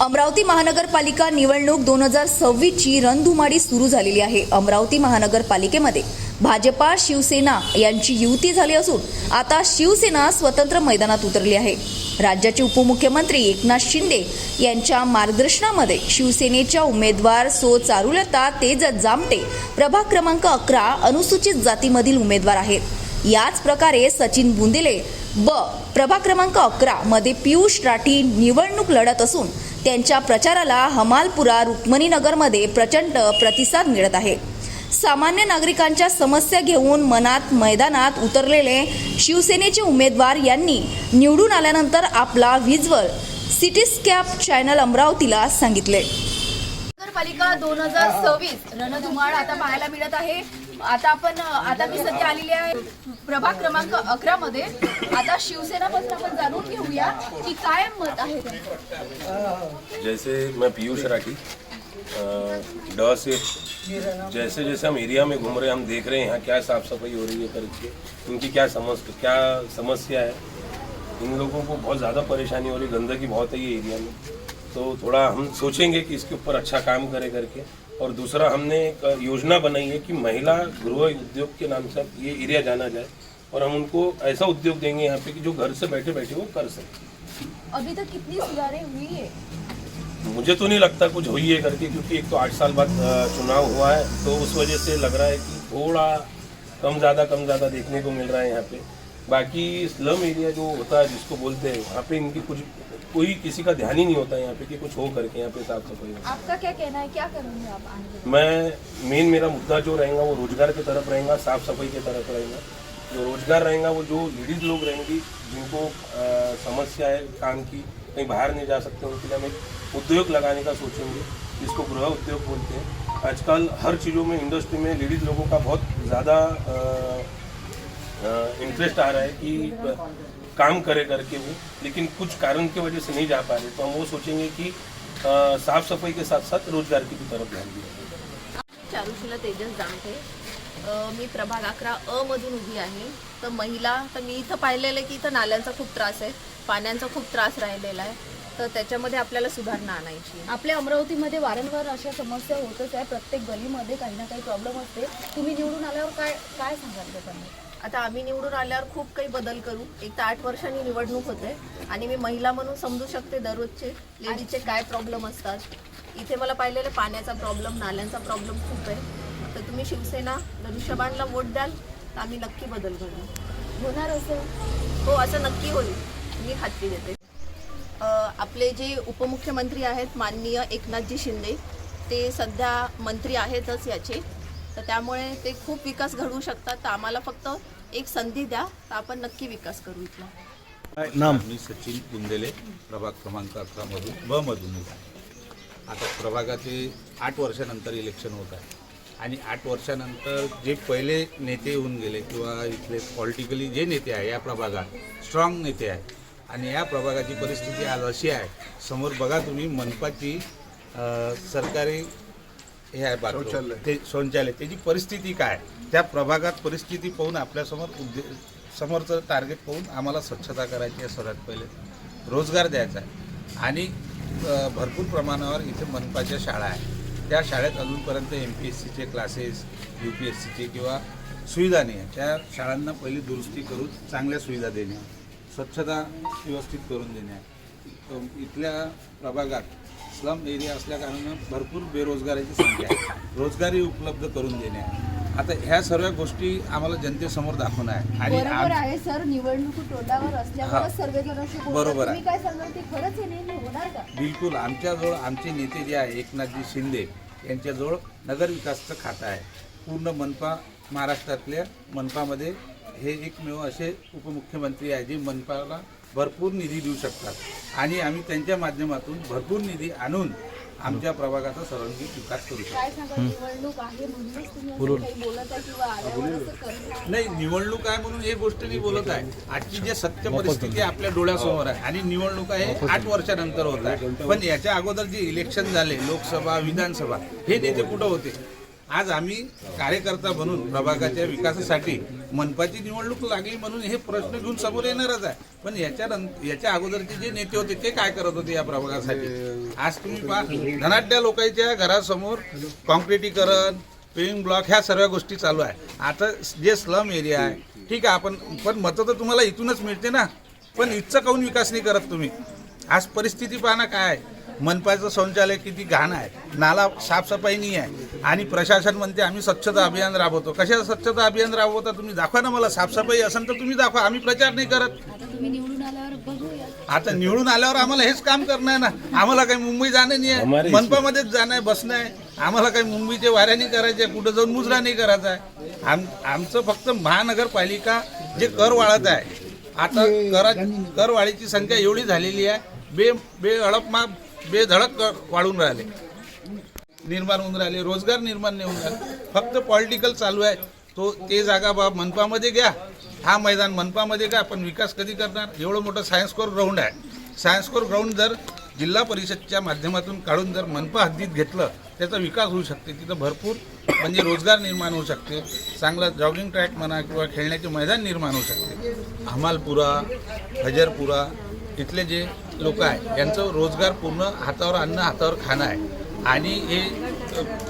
अमरावती महानगरपालिका निवडणूक दोन हजार सव्वीसची रणधुमाडी सुरू झालेली आहे. अमरावती महानगरपालिकेमध्ये भाजपा शिवसेना यांची युती झाली असून आता शिवसेना स्वतंत्र मैदानात उतरली आहे. राज्याचे उपमुख्यमंत्री एकनाथ शिंदे यांच्या मार्गदर्शनामध्ये शिवसेनेच्या उमेदवार सो चारुलता तेज जामटे प्रभाग क्रमांक अकरा अनुसूचित जातीमधील उमेदवार आहेत. याच प्रकारे सचिन बुंदेले ब प्रभाग क्रमांक अकरा मध्ये पियुष राठी निवडणूक लढत असून त्यांच्या प्रचाराला हमालपुरा रुक्मणीनगरमध्ये प्रचंड प्रतिसाद मिळत आहे. सामान्य नागरिकांच्या समस्या घेऊन मनात मैदानात उतरलेले शिवसेनेचे उमेदवार यांनी निवडून आल्यानंतर आपला व्हिज्युअल सिटीस्कॅप चॅनल अमरावतीला सांगितले. नगरपालिका दोन हजार सव्वीस रणधुमाळ आता पाहायला मिळत आहे. प्रभाग क्रमांक अकरा मध्ये. आता शिवसेनापासून आपण जाणून जैसे मैं पीयूष राठी से, जैसे जैसे हम एरिया में घूम रहे हैं, हम देख रहे हैं यहाँ क्या साफ़ सफ़ाई हो रही है करके इनकी क्या समझ, क्या समस्या है, इन लोगों को बहुत ज़्यादा परेशानी हो रही गंदगी बहुत है ये एरिया में। तो थोड़ा हम सोचेंगे कि इसके ऊपर अच्छा काम करें करके। और दूसरा हमने एक योजना बनाई है कि महिला गृह उद्योग के नाम से ये एरिया जाना जाए और हम उनको ऐसा उद्योग देंगे यहाँ पे कि जो घर से बैठे बैठे वो कर सके। अभी तक कितनी सुधारे हुई है? मुझे तो नहीं लगता कुछ हुई है करके क्योंकि एक तो आठ साल बाद चुनाव हुआ है तो उस वजह से लग रहा है कि थोड़ा कम ज़्यादा कम ज़्यादा देखने को मिल रहा है यहाँ पे। बाकी स्लम एरिया जो होता है जिसको बोलते हैं वहाँ पे इनकी कुछ कोई किसी का ध्यान ही नहीं होता है यहाँ पे कि कुछ हो करके यहाँ पे साफ़ सफ़ाई आपका क्या कहना है? क्या करेंगे आप आने मैं मेन मेरा मुद्दा जो रहेगा वो रोज़गार की तरफ़ रहेगा साफ़ सफ़ाई की तरफ़ रहेगा। जो रोज़गार रहेगा वो जो लेडीज़ लोग रहेंगी जिनको समस्या है काम की कहीं बाहर नहीं जा सकते उनके लिए हम एक उद्योग लगाने का सोचेंगे जिसको गृह उद्योग बोलते हैं। आजकल हर चीज़ों में इंडस्ट्री में लेडीज़ लोगों का बहुत ज़्यादा इंटरेस्ट आ रहा है कि काम करे करके वो लेकिन कुछ कारण की वजह से नहीं जा पा रहे। तो हम वो सोचेंगे कि अ, साफ सफाई के साथ साथ रोजगार की भी तरफ ध्यान दिया चारुशिला तेजस जामते अ, मी प्रभाग अकरा अ मधून उभी आहे. तर महिला तर मी इथं पाहिलेलं आहे की इथं नाल्यांचा खूप त्रास आहे. पाण्याचा खूप त्रास राहिलेला आहे. तर त्याच्यामध्ये आपल्याला सुधारणा आणायची आहे. आपल्या अमरावतीमध्ये वारंवार अशा समस्या होतच आहे. प्रत्येक गलीमध्ये काही ना काही प्रॉब्लेम असते. तुम्ही निवडून आल्यावर काय काय सांगाल लोकांना आता आम्ही निवडून आल्यावर खूप काही बदल करू. एक तर आठ वर्षांनी निवडणूक होते आणि मी महिला म्हणून समजू शकते दररोजचे. लेडीजचे काय प्रॉब्लेम असतात? इथे मला पाहिलेलं पाण्याचा प्रॉब्लेम नाल्यांचा प्रॉब्लेम खूप आहे. तर तुम्ही शिवसेना धनुष्यबाणला वोट द्याल तर आम्ही नक्की बदल करू. होणार असं? हो असं नक्की होईल. मी खात्री देते. आपले जे उपमुख्यमंत्री आहेत माननीय एकनाथजी शिंदे ते सध्या मंत्री आहेतच याचे. तर त्यामुळे ते खूप विकास घडवू शकतात. तर आम्हाला फक्त एक संधी द्या तर आपण नक्की विकास करू इथला. नाम? मी सचिन कुंदेले प्रभाग क्रमांक अकरामधून ब मधून आता प्रभागाचे आठ वर्षानंतर इलेक्शन होत आहे. आणि आठ वर्षानंतर जे पहिले नेते येऊन गेले किंवा इथले पॉलिटिकली जे नेते आहे या प्रभागात स्ट्रॉंग नेते आहे आणि या प्रभागाची परिस्थिती आज अशी आहे समोर बघा तुम्ही मनपाची सरकारी हे आहे बाथरूम. ते शौचालय. त्याची परिस्थिती काय? त्या प्रभागात परिस्थिती पाहून आपल्यासमोर उद्दे समोरचं टार्गेट पाहून आम्हाला स्वच्छता करायची आहे सर्वात पहिले. रोजगार द्यायचा आहे. आणि भरपूर प्रमाणावर इथे मनपाच्या शाळा आहे त्या शाळेत अजूनपर्यंत एम पी एस सीचे क्लासेस यू पी एस सीचे किंवा सुविधा नाही आहे. त्या शाळांना पहिली दुरुस्ती करून चांगल्या सुविधा देणे. स्वच्छता व्यवस्थित करून देणे. इथल्या प्रभागात स्लम एरिया असल्याकारणानं भरपूर बेरोजगाराची संख्या आहे. रोजगारी उपलब्ध करून देणे. आता ह्या सर्व गोष्टी आम्हाला जनतेसमोर दाखवणं आहे. आणि बरोबर आम- आहे सर. निवडणूक तोंडावर. असल्यामुळे सर्वजण असे बोलतात. बरोबर आहे. तुम्ही काय सांगाल? ते खरंच आहे नाही होणार का? बिलकुल. आमच्याजवळ आमचे नेते जे आहे एकनाथजी शिंदे यांच्याजवळ नगर विकासचं खातं आहे. पूर्ण मनपा महाराष्ट्रातल्या मनपामध्ये हे एकमेव असे उपमुख्यमंत्री आहे जे मनपाला भरपूर निधी देऊ शकतात. आणि आम्ही त्यांच्या माध्यमातून भरपूर निधी आणून आमच्या प्रभागाचा सर्वांगीण विकास करू शकतो. आहे आहे नाही निवडणूक आहे म्हणून हे गोष्ट मी बोलत आहे. आजची जे सत्य परिस्थिती आपल्या डोळ्यासमोर आहे. आणि निवडणुका हे आठ वर्षानंतर होत आहे. पण याच्या अगोदर जे इलेक्शन झाले लोकसभा विधानसभा हे नेते कुठं होते? आज आम्ही कार्यकर्ता बनून प्रभागाच्या विकासासाठी मनपाची निवडणूक लागली म्हणून हे प्रश्न घेऊन समोर येणारच आहे. पण याच्या याच्या अगोदरचे जे नेते होते ते काय करत होते या प्रभागासाठी? आज तुम्ही पहा धनाढ्य लोकांच्या घरासमोर कॉन्क्रिटीकरण पेविंग ब्लॉक ह्या सर्व गोष्टी चालू आहे. आता जे स्लम एरिया आहे ठीक आहे आपण पण मतं तर तुम्हाला इथूनच मिळते ना. पण इथचा काऊन विकास नाही करत तुम्ही? आज परिस्थिती पाहना ना काय आहे. मनपाचं शौचालय किती घाण आहे नाला साफसफाई नाही आहे आणि प्रशासन म्हणते आम्ही स्वच्छता अभियान राबवतो. कशाचं स्वच्छता अभियान राबवता तुम्ही? दाखवा ना मला साफसफाई असेल तर तुम्ही दाखवा आम्ही प्रचार नाही करत. आता तुम्ही निवडून आल्यावर बघूया. आता निवडून आल्यावर आम्हाला हेच काम करणं आहे ना. आम्हाला काही मुंबई जाणं नाही आहे मनपामध्येच जाणं आहे बसणं आहे. आम्हाला काही मुंबईच्या वाऱ्या नाही करायच्या कुठं जाऊन मुजरा नाही करायचा आहे. आम आमचं फक्त महानगरपालिका जे कर वाढत आहे. आता करा करवाढीची संख्या एवढी झालेली आहे. बे बे अडप बेधडक वाढून राहिले. निर्माण होऊन राहिले रोजगार निर्माण नाही होऊन राहिले. फक्त पॉलिटिकल चालू आहे. तो ते जागा बा मनपामध्ये घ्या. हा मैदान मनपामध्ये घ्या पण विकास कधी करणार? एवढं मोठं सायन्स कोर ग्राउंड आहे. सायन्स कोर ग्राउंड जर जिल्हा परिषदच्या माध्यमातून काढून जर मनपा हद्दीत घेतलं त्याचा विकास होऊ शकते. तिथं भरपूर म्हणजे रोजगार निर्माण होऊ शकते. चांगला जॉगिंग ट्रॅक म्हणा किंवा खेळण्याचे मैदान निर्माण होऊ शकते. हमालपुरा हजरपुरा इथले जे लोक आहे. यांचं रोजगार पूर्ण हातावर अन्न हातावर खाणं आहे. आणि हे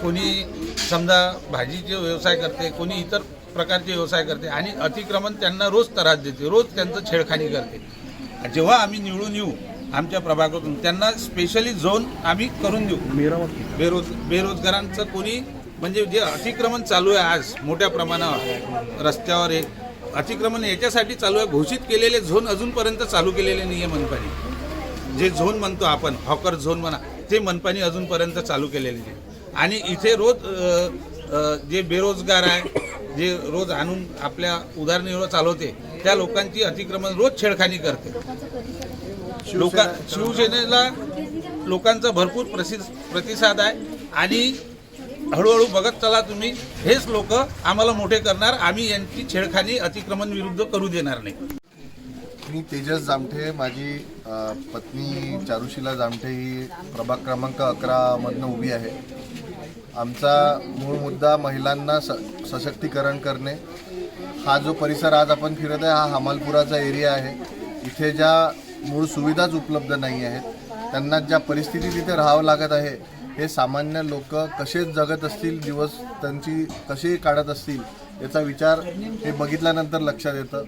कोणी समजा भाजीचे व्यवसाय करते कोणी इतर प्रकारचे व्यवसाय करते आणि अतिक्रमण त्यांना रोज त्रास देते रोज त्यांचं छेडखानी करते. जेव्हा आम्ही निवडून येऊ आमच्या प्रभागातून त्यांना स्पेशली झोन आम्ही करून देऊ. बेरोज बेरोजगारांचं कोणी म्हणजे जे अतिक्रमण चालू आहे आज मोठ्या प्रमाणावर रस्त्यावर हे अतिक्रमण याच्यासाठी चालू आहे घोषित केलेले झोन अजूनपर्यंत चालू केलेले नाही आहे मनपाने. जे झोन म्हणतो आपण हॉकर झोन म्हणा ते मनपाने अजूनपर्यंत चालू केलेले नाही. आणि इथे रोज जे बेरोजगार आहे जे रोज आणून आपल्या उदारनिर्वाह चालवते त्या लोकांची अतिक्रमण रोज छेडखानी करते. लोका शिवसेनेला लोकांचा भरपूर प्रसि प्रतिसाद आहे. आणि हळूहळू बघत चला तुम्ही हेच लोक आम्हाला मोठे करणार आम्ही यांची छेडखानी अतिक्रमण विरुद्ध करू देणार नाही. मी तेजस जामठे माझी पत्नी चारुशिला जामठे ही प्रभाग क्रमांक अकरामधनं उभी आहे. आमचा मूळ मुद्दा महिलांना स सशक्तीकरण करणे. हा जो परिसर आज आपण फिरत आहे हा हमालपुराचा एरिया आहे. इथे ज्या मूळ सुविधाच उपलब्ध नाही आहेत त्यांना ज्या परिस्थिती तिथे राहावं लागत आहे हे सामान्य लोक कसे जगत असतील दिवस त्यांची कसे काढत असतील याचा विचार हे बघितल्यानंतर लक्षात येतं.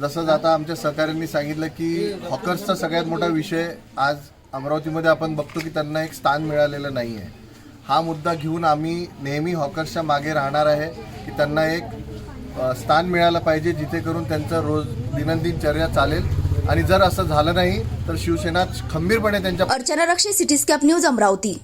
जसंच आता आमच्या सहकाऱ्यांनी सांगितलं की हॉकर्सचा सगळ्यात मोठा विषय आज अमरावतीमध्ये आपण बघतो की त्यांना एक स्थान मिळालेलं नाही आहे. हा मुद्दा घेऊन आम्ही नेहमी हॉकर्सच्या मागे राहणार आहे की त्यांना एक स्थान मिळालं पाहिजे जिथे करून त्यांचं रोज दैनंदिन चर्या चालेल. आणि जर असं झालं नाही तर शिवसेना खंबीरपणे त्यांच्या अर्चना रक्षे सिटीस्कॅप न्यूज अमरावती.